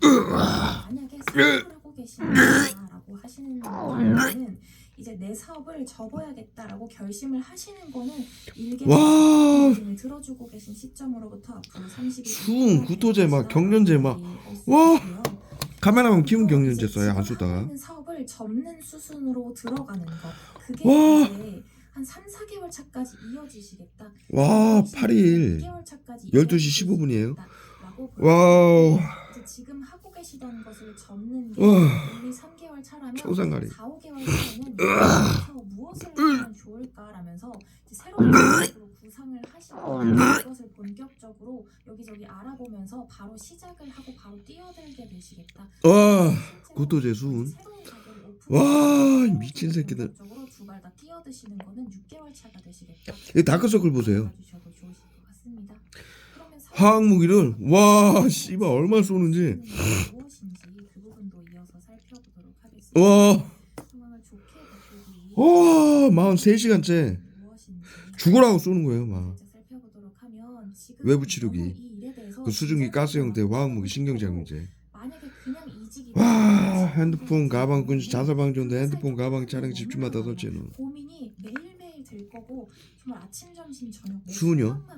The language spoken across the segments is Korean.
만약에 사업을 하고 계신다라고 하시는 분은 이제 내 사업을 접어야겠다라고 결심을 하시는 거는 일개 와. 을 들어주고 계신 시점으로부터 앞으로 30일 수응, 구토제 막 경련제 막. 와. 카메라만 키운 경련제 써요 안 쓰다가 사업을 접는 수순으로 들어가는 거 그게 와. 이제 한 3, 4개월 차까지 이어지시겠다. 와 8일 6개월 차까지 12시 15 분이에요 라고 와우. 이제 지금 하고 계시던 것을 접는 게 와. 1, 2, 3개월 차라면 초상가리 4, 5개월 차에는 여기서 무엇을 하면 좋을까라면서 이제 새로운 방식으로 구상을 하시고 이것을 본격적으로 여기저기 알아보면서 바로 시작을 하고 바로 뛰어들게 되시겠다. 와 새로운 가게를 오픈하고 와 미친 새끼들. 본격적으로 두 발 다 뛰어드시는 거는 6개월 차가 되시겠다. 이 다크서클 보세요. 주셔도 좋으실 것 같습니다. 그러면 화학 무기를 와 씨발 얼마 쏘는지 무엇인지 그. 와 와, 43시간째 무엇인지 죽으라고 쏘는 거예요, 막. 외부 치료기. 그 수증기 가스 형태 화학무기 그냥 이직이 와, 핸드폰, 가방, 군수, 자살 방지인데 핸드폰, 가방, 차량 집주마다 설치해 놓은. 고민이 매일매일 될 거고 정말 아침 점심 저녁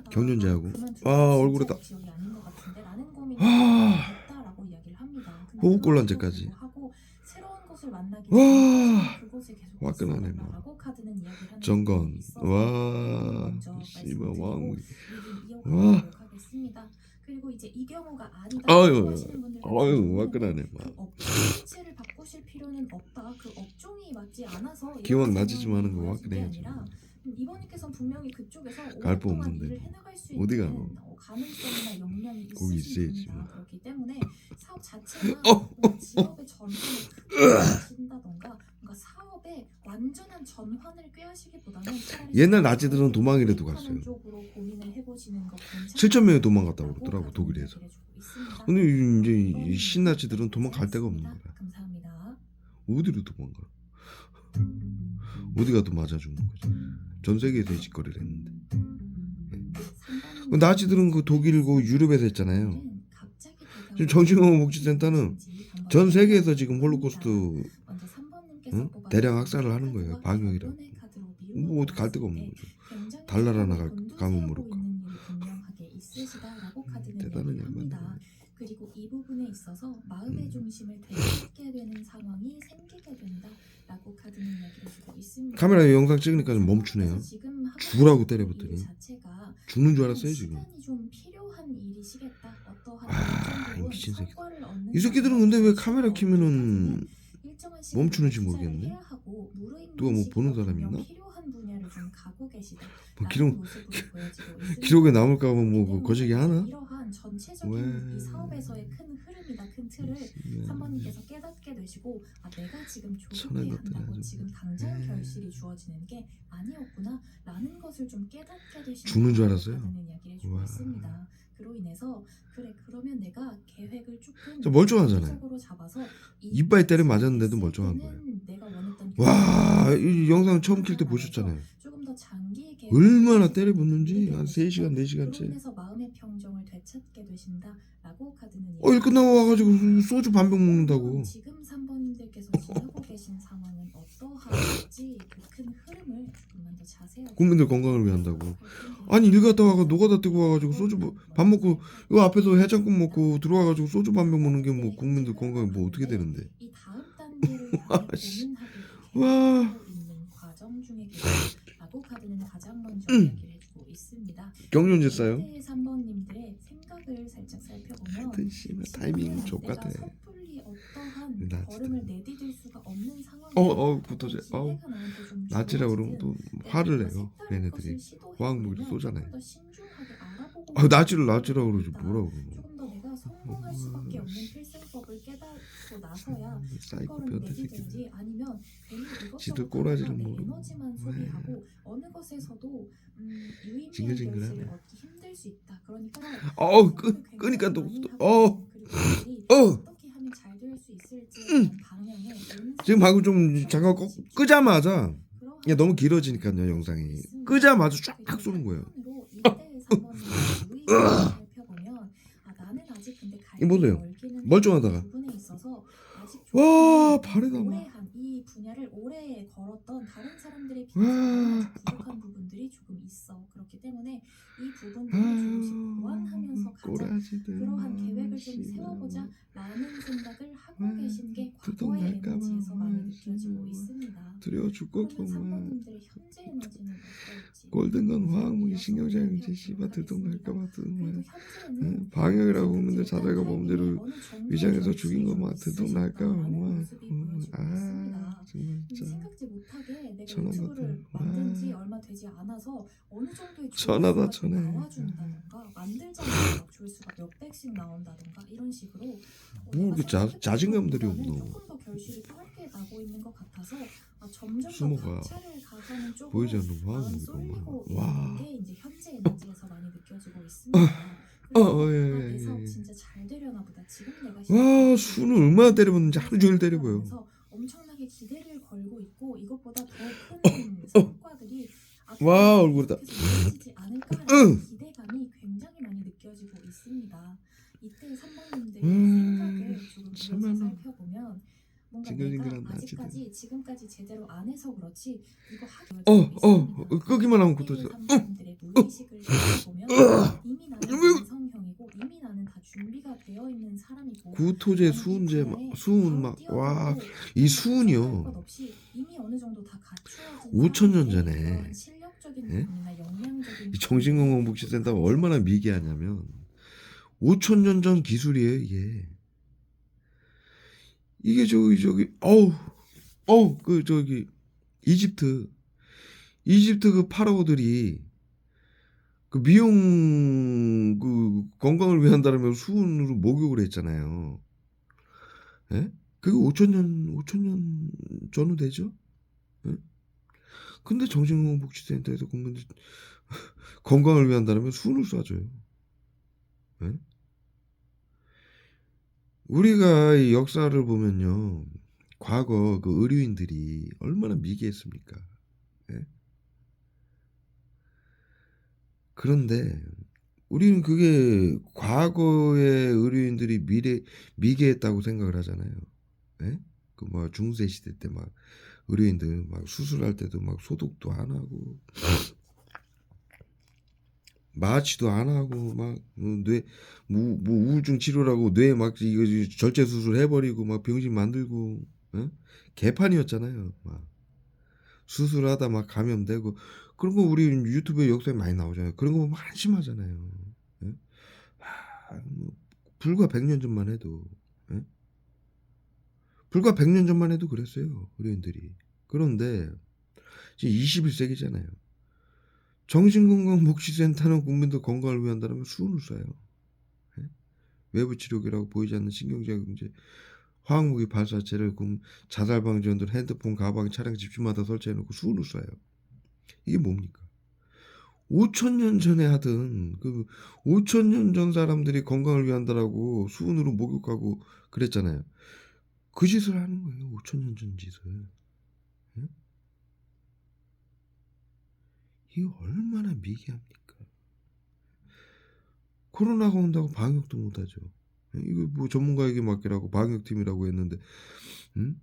경련제하고. 그만두고 아, 얼굴에 합니다. 근데 호흡곤란제까지. 와. 화끈하네, 하는 정건. 와, 씨발. 얘기 와. 하겠습니다. 그리고 이제 이 경우가 아니다 아유, 아유, 화끈하네, 그 막. 업종 자체를 바꾸실 필요는 없다. 그 업종이 맞지 않아서 기왕 상황이 마는 거 화끈해야지. 이번님께서는 분명히 그쪽에서 갈부 오랫동안 없는데 일을 뭐. 해나갈 수 어디 있는 가노? 어, 가능성이나 역량이 거기 있으신 있어야지, 분이다. 뭐. 그렇기 때문에 사업 자체나 어, 뭔가 직업의 전환을 크게 하신다던가 뭔가 사업의 완전한 전환을 꾀하시기보다는 차라리 옛날 나치들은 도망이라도 하는 갔어요. 쪽으로 고민을 해보시는 거 괜찮다. 7천 명이 도망갔다고 그러더라고, 라고 독일에서. 근데 이제 이 신나치들은 도망갈 데가 없는 거야. 감사합니다. 어디로 도망가? 어디 가도 맞아 죽는 거지. 전 세계에서 짓거리를 했는데. 그 나치들은 그 독일 그 유럽에서 했잖아요. 지금 정신건강 복지센터는 전 세계에서 지금 홀로코스트 응? 대량 학살을 하는 거예요. 방역이라고. 뭐 어디 갈 데가 없는 거죠. 달나라나 갈- 가면 모를까. 대단한 양반이네. 그리고 이 부분에 있어서 마음의 음. 중심을 되찾게 되는 상황이 생기게 된다라고 카드는 이야기를 주고 있습니다. 카메라 영상 찍으니까 좀 멈추네요. 지금 죽으라고 자체가 죽는 줄 알았어요 지금. 시간이 좀 필요한 일이시겠다. 어떠한 아, 미친 새끼. 이 새끼들은 근데 왜 카메라 키면은 멈추는지 모르겠네. 누가 뭐 보는 사람 있나? 뭐 기록. 기록에 남을까 하면 뭐그 거시기 때문에 하나? 전체적인 왜? 이 사업에서의 큰 흐름이다, 큰 틀을 네. 3번님께서 깨닫게 되시고 아 내가 지금 것들 한다고. 지금 당장 네. 결실이 주어지는 게 아니었구나 라는 것을 좀 깨닫게 되시는 죽는 줄 알았어요. 이야기를 주고 와. 있습니다. 그로 인해서 그래 그러면 내가 계획을 조금 저 멀쩡하잖아요. 구체적으로 잡아서 이 이빨 때려 맞았는데도 멀쩡한 거예요. 와, 이 영상 처음 킬 때 보셨잖아요. 조금 더 장기 계획 얼마나 때려 붙는지 한 3시간, 4시간째. 그로 인해서 마음의 평정을 되찾게 되신다라고 카드는 어, 일 끝나고 와가지고 소주 반 병 먹는다고. 지금 3번님들께서 지내고 계신 상황은 어떠한지 그큰 흐름을 조금만 더 자세하게 국민들 건강을 위해 한다고. 아니 일 갔다 와가 노가다 뛰고 와가지고 소주 뭐- 밥 먹고 이거 앞에서 해장국 먹고 들어와가지고 소주 반 병 먹는 게 뭐 국민들 건강에 뭐 어떻게 되는데? 이 다음 단계를 와. 고민하고 있는 과정 중에 계시다고 카드는 가장 먼저 음. 이야기를 해주고 있습니다. 경련제 싸요? 3번님들의 생각을 살짝 살펴보면 하여튼 씨발 타이밍 족같아. 내가 섣불리 어떠한 나 진짜. 걸음을 내디딜 수가 없는 상황. 어, 어, 붙어져. 어우. 나치라 그러면 또 네, 화를 내요. 얘네들이 화학무기를 쏘잖아요. 아, 아 나치를 나치라 그러지 뭐라 그러노? 조금 더 내가 성공할 수밖에 없는 필승 깨닫고 나서야 사이코 이거를 변태 내디든지 새끼들. 아니면 괜히 이것저것 지들 꼬라지를 내 모르고. 에너지만 소비하고 어느 것에서도 음, 유의미한 징글징글하네. 결실을 얻기 힘들 수 있다. 그러니까 어우, 끄- 끄니까 또- 어. 어. 어떻게 하면 잘 될 수 있을지 음. 방향에 지금 방금 좀 잠깐 꺼, 끄자마자 야 너무 길어지니까요 영상이 끄자마자 쫙 쏘는 거예요. 살펴보면 아. 멀기는 멀쩡하다가. 와, 조금 발에다가. 오래 한 이 분야를 오래 걸었던 다른 사람들에 와. 비해서 아직 부족한 부분들이 조금 있어. 그렇기 때문에 이 부분들을 조금씩 보완하면서 가자. 꼬라지들 그러한 계획을 좀. 세워보자 라는 생각을 하고 와, 계신 게 과거의 날까봐 에너지에서 많이 와, 느껴지고. 있습니다. 두려워 그러면 죽겠구만 3번님들의 현재 에너지는 어떨지 골든건 화학무기 신경자용제 살펴보도록 씨발 두통 하겠습니다. 날까봐 그래도 두통 현재는 응? 방역이라고 범죄를 어느 정도의 위장해서 죽인 좀 것만 두통 있으셨다라는 날까봐 모습이 음, 아. 정말 진짜 어느 정도의 천하다, 천해. 뭐 이렇게 자- 자신감 들이 것보다는 없노. 점점 쪽으로 보이지 않는 쏠리고 와 있는 게 이제 현재 에너지에서 많이 느껴지고 있습니다. 어, 어, 예, 아, 예, 내 예. 진짜 잘 되려나 보다. 지금 내가 와 수는 얼마나 때려봤는지 하루 종일 때려봐요 엄청나게 기대를 걸고 있고 이것보다 더 어, 큰 성과들이 앞으로 와, 얼굴이다. 계속해서 이어지지 않을까라는 응. 기대감이 굉장히 많이 느껴지고 있습니다. 이때 3번님들의 음, 생각을 조금 이어서 참말로. 살펴보면 뭔가 징글징글한 내가 나치들. 아직까지 지금까지 제대로 안 해서 그렇지 이거 하기 어, 어, 어, 끄기만 하면 고토 져. 3번님들의 무의식을 보면 이미 나는 완성형이고 이미 나는 다 준비가 되어 있는 사람이고 구토제 수은제 막 수은 막 와 이 수은이요. 이미 어느 정도 다 갖추어진 5천 년 전에 그런 실력적인 예? 부분이나 영양적인 이 정신건강복지센터가 얼마나 미개하냐면 5천 년 전 기술이에요 이게 이게 저기 저기 어우 어우 그 저기 이집트 이집트 그 파라오들이 그 미용 그 건강을 위한다라며 수은으로 목욕을 했잖아요. 예? 그게 5천 년 5천 년 전후 되죠? 예? 근데 정신건강복지센터에서 국민들 건강을 위한다면 수은을 쏴줘요. 예? 우리가 이 역사를 보면요, 과거 그 의료인들이 얼마나 미개했습니까? 예? 그런데 우리는 그게 과거의 의료인들이 미래 미개했다고 생각을 하잖아요. 예? 그뭐 중세 시대 때 막 의료인들 막 수술할 때도 막 소독도 안 하고 마취도 안 하고 막뇌뭐 뭐 우울증 치료라고 뇌 막 이거 절제 수술 해버리고 막 병신 만들고 어? 개판이었잖아요. 막 수술하다 막 감염되고 그런 거 우리 유튜브에 역사에 많이 나오잖아요. 그런 거 보면 한심하잖아요. 예? 아, 뭐 불과 100년 전만 해도 예? 불과 100년 전만 해도 그랬어요. 의료인들이. 그런데 지금 21세기잖아요. 정신건강복지센터는 국민들 건강을 위한다면 수은을 쏴요. 예? 외부 치료기라고 보이지 않는 신경제약제 화학무기 발사체를 금 자살 방지원들 핸드폰, 가방, 차량 집집마다 설치해놓고 수은을 쏴요. 이게 뭡니까? 5천 년 전에 하던 그 5천 년 전 사람들이 건강을 위한다라고 수은으로 목욕하고 그랬잖아요. 그 짓을 하는 거예요. 5천 년 전 짓을. 예? 이게 얼마나 미개합니까? 코로나가 온다고 방역도 못하죠. 이거 뭐 전문가에게 맡기라고 방역팀이라고 했는데, 응?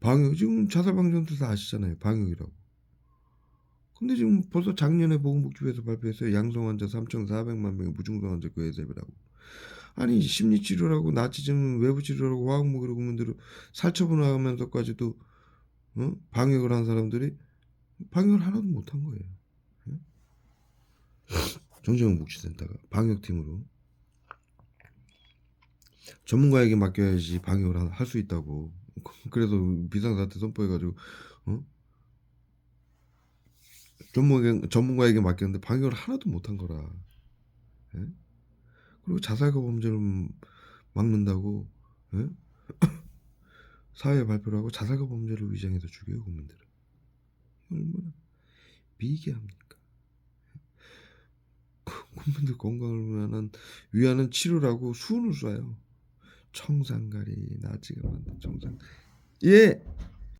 방역 지금 자살방지원들 다 아시잖아요. 방역이라고. 근데 지금 벌써 작년에 보건복지부에서 발표했어요. 양성 환자 3,400만 명의 무증상 환자 그 예습이라고. 아니 심리치료라고 나치즘 외부치료라고 화학무기로 국민들을 살처분하면서까지도 어? 방역을 한 사람들이 방역을 하나도 못한 거예요. 응? 정신건복지센터가 방역팀으로 전문가에게 맡겨야지 방역을 할 수 있다고. 그래서 비상사태 선포해가지고 어? 전문가, 전문가에게 맡겼는데 방역을 하나도 못한 거라. 예? 그리고 자살과 범죄를 막는다고 예? 사회에 발표를 하고 자살과 범죄를 위장해서 죽여요 국민들을. 얼마나 미개합니까? 국민들 건강을 위한 위하는 치료라고 수은을 쏴요. 청산가리 나치가 만든 청산. 예.